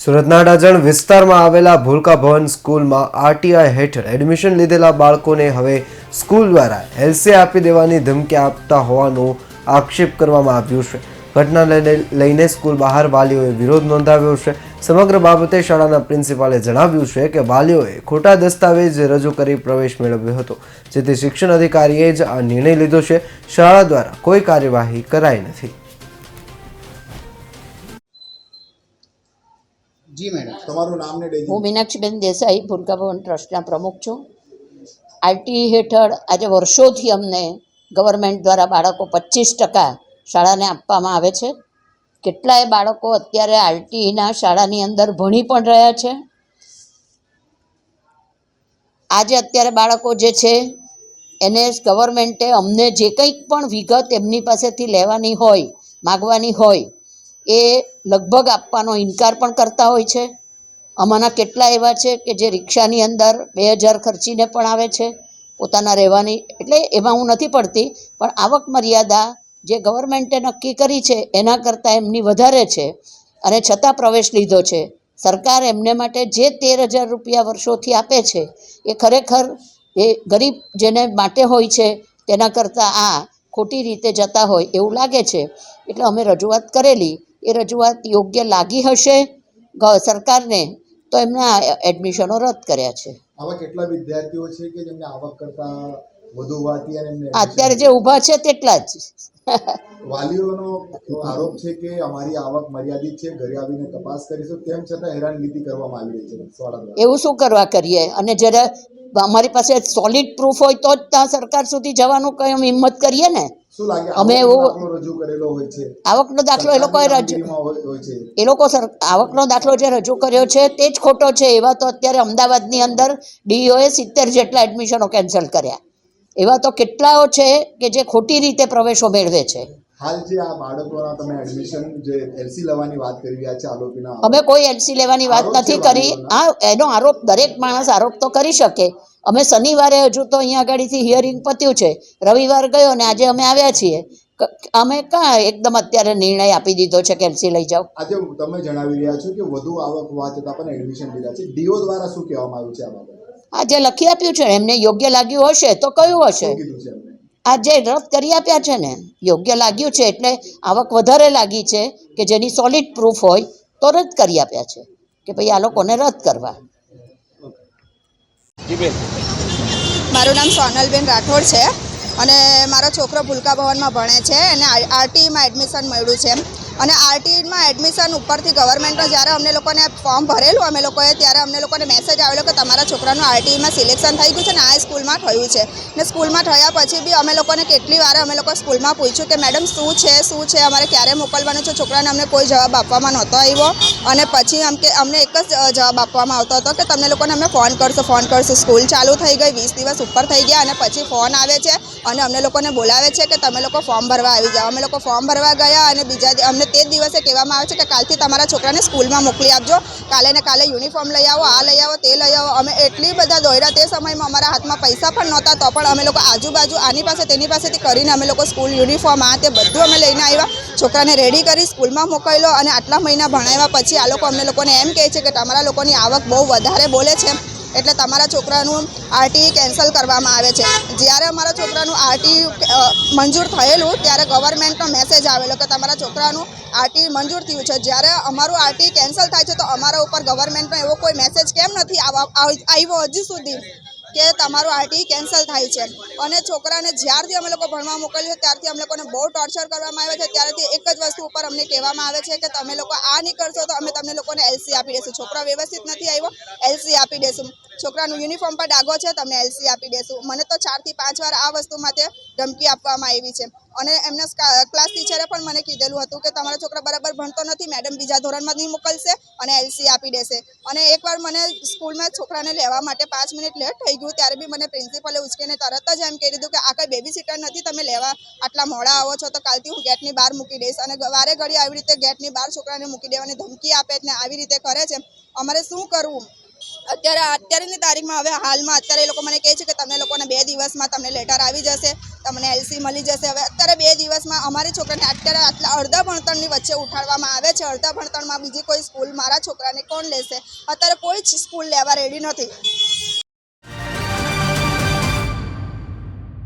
સુરતના ડાજણ વિસ્તારમાં આવેલા ભૂલકા ભવન સ્કૂલમાં આરટીઆઈ હેઠળ એડમિશન લીધેલા બાળકોને હવે સ્કૂલ દ્વારા એલસી આપી દેવાની ધમકી આપતા હોવાનો આક્ષેપ કરવામાં આવ્યો છે. ઘટના લઈને સ્કૂલ બહાર વાલીઓએ વિરોધ નોંધાવ્યો છે. સમગ્ર બાબતે શાળાના પ્રિન્સિપાલે જણાવ્યું છે કે વાલીઓએ ખોટા દસ્તાવેજ રજૂ કરી પ્રવેશ મેળવ્યો હતો. જેથી શિક્ષણ અધિકારીએ જ આ નિર્ણય લીધો છે. શાળા દ્વારા કોઈ કાર્યવાહી કરાઈ નથી. જી મેડમ તમારું નામ ને હું મીનાક્ષીબેન દેસાઈ ભૂલકા ભવન ટ્રસ્ટના પ્રમુખ છું. આરટી હેઠળ આજે વર્ષોથી અમને ગવર્મેન્ટ દ્વારા બાળકો પચીસ ટકા શાળાને આપવામાં આવે છે. કેટલાય બાળકો અત્યારે આરટીના શાળાની અંદર ભણી પણ રહ્યા છે. આજે અત્યારે બાળકો જે છે એને ગવર્મેન્ટે અમને જે કંઈક પણ વિગત એમની પાસેથી લેવાની હોય માગવાની હોય એ લગભગ આપવાનો ઇનકાર પણ કરતા હોય છે. આમાંના કેટલા એવા છે કે જે રિક્ષાની અંદર બે હજાર ખર્ચીને પણ આવે છે, પોતાના રહેવાની. એટલે એમાં હું નથી પડતી, પણ આવક મર્યાદા જે ગવર્મેન્ટે નક્કી કરી છે, એના કરતાં એમની વધારે છે. અને છતાં પ્રવેશ લીધો છે. સરકાર એમને માટે જે તેર હજાર રૂપિયા વર્ષોથી આપે છે, એ ખરેખર એ ગરીબ જેને માટે હોય છે, તેના કરતાં આ ખોટી રીતે જતા હોય એવું લાગે છે. એટલે અમે રજૂઆત કરેલી એ રજૂઆત યોગ્ય લાગી હશે સરકારને તો એમના એડમિશનો રદ કર્યા છે. આવા કેટલા વિદ્યાર્થીઓ છે કે જેમને આવક કરતા વધુ હોવાથી અને અત્યારે જે ઊભા છે તેટલા જ. વાલીઓનો આરોપ છે કે અમારી આવક મર્યાદિત છે ઘરે આવીને તપાસ કરીશું તેમ છતાં હેરાનગતિ કરવામાં આવી રહી છે એવું શું કરવા કરીએ? અને જ્યારે અમારી પાસે સોલિડ પ્રૂફ હોય તો જ ત્યાં સરકાર સુધી જવાનું કંઈ અમે હિંમત કરીએ ને? શું લાગે? અમે એવું- રજૂ કરેલો હોય છે. આવકનો દાખલો એ લોકોએ રજૂ હોય હોય છે. એ લોકો સર આવકનો દાખલો જે રજૂ કર્યો છે તે જ ખોટો છે. એવા તો અત્યારે અમદાવાદની અંદર ડીઓએ સિત્તેર જેટલા એડમિશનો કેન્સલ કર્યા. એવા તો કેટલાઓ છે કે જે ખોટી રીતે પ્રવેશો મેળવે છે. હાલ જે આ બાળકોના તમે એડમિશન જે એલસી લેવાની વાત કરી રહ્યા છે આરોપીના અમે કોઈ એલસી લેવાની વાત નથી કરી. હા એનો આરોપ દરેક માણસ આરોપ તો કરી શકે. અમે શનિવારે હજુ તો અહીંયા આગળથી હિયરિંગ પત્યું છે. રવિવાર ગયો ને આજે અમે આવ્યા છીએ. અમે કા એકદમ અત્યારે નિર્ણય આપી દીધો છે કે એલસી લઈ જાઓ? આજે તમે જણાવી રહ્યા છો કે વધુ આવક હોવા છતાં પણ એડમિશન લીધા છે. ડીઓ દ્વારા શું કહેવામાં આવ્યું છે આ બાબતે? આ જે લખી આપ્યું છે એમને યોગ્ય લાગ્યું હશે તો કયું હશે? આ જે રદ કરી આપ્યા છે ને યોગ્ય લાગ્યું છે એટલે આવક વધારે લાગી છે કે જેની સોલિડ પ્રૂફ હોય તો રદ કરી આપ્યા છે કે ભાઈ આ લોકોને રદ કરવા. મારું નામ સોનલબેન રાઠોડ છે અને મારો છોકરો ભૂલકા ભવનમાં ભણે છે અને આરટીઈમાં એડમિશન મળ્યું છે. અને આરટીઈમાં એડમિશન ઉપરથી ગવર્મેન્ટનો જ્યારે અમને લોકોને ફોર્મ ભરેલું, અમે લોકોએ ત્યારે અમને લોકોને મેસેજ આવેલો કે તમારા છોકરાનું આરટીઈમાં સિલેક્શન થઈ ગયું છે ને આ સ્કૂલમાં થયું છે. ને સ્કૂલમાં થયા પછી બી અમે લોકોને કેટલી વાર અમે લોકો સ્કૂલમાં પૂછ્યું કે મેડમ, શું છે? શું છે? અમારે ક્યારે મોકલવાનું છે? છોકરાને અમને કોઈ જવાબ આપવામાં નહોતો આવ્યો. અને પછી અમ કે અમને એક જ જવાબ આપવામાં આવતો હતો કે તમને લોકોને અમે ફોન કરશું ફોન કરશું. સ્કૂલ ચાલુ થઈ ગઈ, વીસ દિવસ ઉપર થઈ ગયા અને પછી ફોન આવે છે. અને અમને લોકોને બોલાવે છે કે તમે લોકો ફોર્મ ભરવા આવી જાઓ. અમે લોકો ફોર્મ ભરવા ગયા અને બીજા અમને તે જ દિવસે કહેવામાં આવે છે કે કાલથી તમારા છોકરાને સ્કૂલમાં મોકલી આપજો. કાલે ને કાલે યુનિફોર્મ લઈ આવો, આ લઈ આવો, તે લઈ આવો. અમે એટલી બધા દોડ્યા તે સમયમાં અમારા હાથમાં પૈસા પણ નહોતા, તો પણ અમે લોકો આજુબાજુ આની પાસે તેની પાસેથી કરીને અમે લોકો સ્કૂલ યુનિફોર્મ, આ તે બધું અમે લઈને આવ્યા. છોકરાને રેડી કરી સ્કૂલમાં મોકલ્યો અને આટલા મહિના ભણાવ્યા પછી આ લોકો અમને લોકોને એમ કહે છે કે તમારા લોકોની આવક બહુ વધારે બોલે છે. એટલે તમારા છોકરાનું આરટી કેન્સલ કરવામાં આવે છે. જ્યારે અમારા છોકરાનું આરટી મંજૂર થયેલું, ત્યારે ગવર્મેન્ટનો મેસેજ આવેલો કે તમારા છોકરાનું આરટી મંજૂર થયું છે. જ્યારે અમારું આરટી કેન્સલ થાય છે, તો અમારા ઉપર ગવર્મેન્ટનો એવો કોઈ મેસેજ કેમ નથી આવા- આવ્યો હજી સુધી કે તમારું આરટી કેન્સલ થાય છે? અને છોકરાને જ્યારથી અમે લોકો ભણવા મોકલ્યું છે, ત્યારથી અમે લોકોને બહુ ટોર્ચર કરવામાં આવે છે. ત્યારથી એક જ વસ્તુ ઉપર અમને કહેવામાં આવે છે કે તમે લોકો આ નહીં કરશો, તો અમે તમને લોકોને એલસી આપી દઈશું. છોકરા વ્યવસ્થિત નથી આવ્યો એલસી આપી દઈશું. છોકરાનું યુનિફોર્મ પર ડાઘો છે તમને એલસી આપી દઈશું મને તો ચારથી પાંચ વાર આ વસ્તુ માટે ધમકી આપવામાં આવી છે. અને એમના ક્લાસ ટીચરે પણ મને કીધેલું હતું કે તમારો છોકરો બરાબર ભણતો નથી મેડમ બીજા ધોરણમાં નહીં મોકલશે અને એલસી આપી દેશે. અને એકવાર મને સ્કૂલમાં છોકરાને લેવા માટે પાંચ મિનિટ લેટ થઈ ગયું, ત્યારે બી મને પ્રિન્સિપલે ઉચકીને તરત જ એમ કહી દીધું કે, આ કંઈ બેબી સીટર નથી, તમે લેવા આટલા મોડા આવો છો, તો કાલથી હું ગેટની બહાર મૂકી દઈશ. અને વારે ઘડી આવી રીતે ગેટની બહાર છોકરાને મૂકી દેવાની ધમકી આપે ને આવી રીતે કરે છે. અમારે શું કરવું? અત્યારે અત્યારેની તારીખમાં હવે હાલમાં અત્યારે એ લોકો મને કહે છે કે તમને લોકોને બે દિવસમાં તમને લેટર આવી જશે, તમને એલસી મળી જશે. હવે અત્યારે બે દિવસમાં અમારી છોકરાને અત્યારે આટલા અડધા ભણતરની વચ્ચે ઉઠાડવામાં આવે છે. અડધા ભણતરમાં બીજી કોઈ સ્કૂલ મારા છોકરાને કોણ લેશે? અત્યારે કોઈ જ સ્કૂલ લેવા રેડી નથી.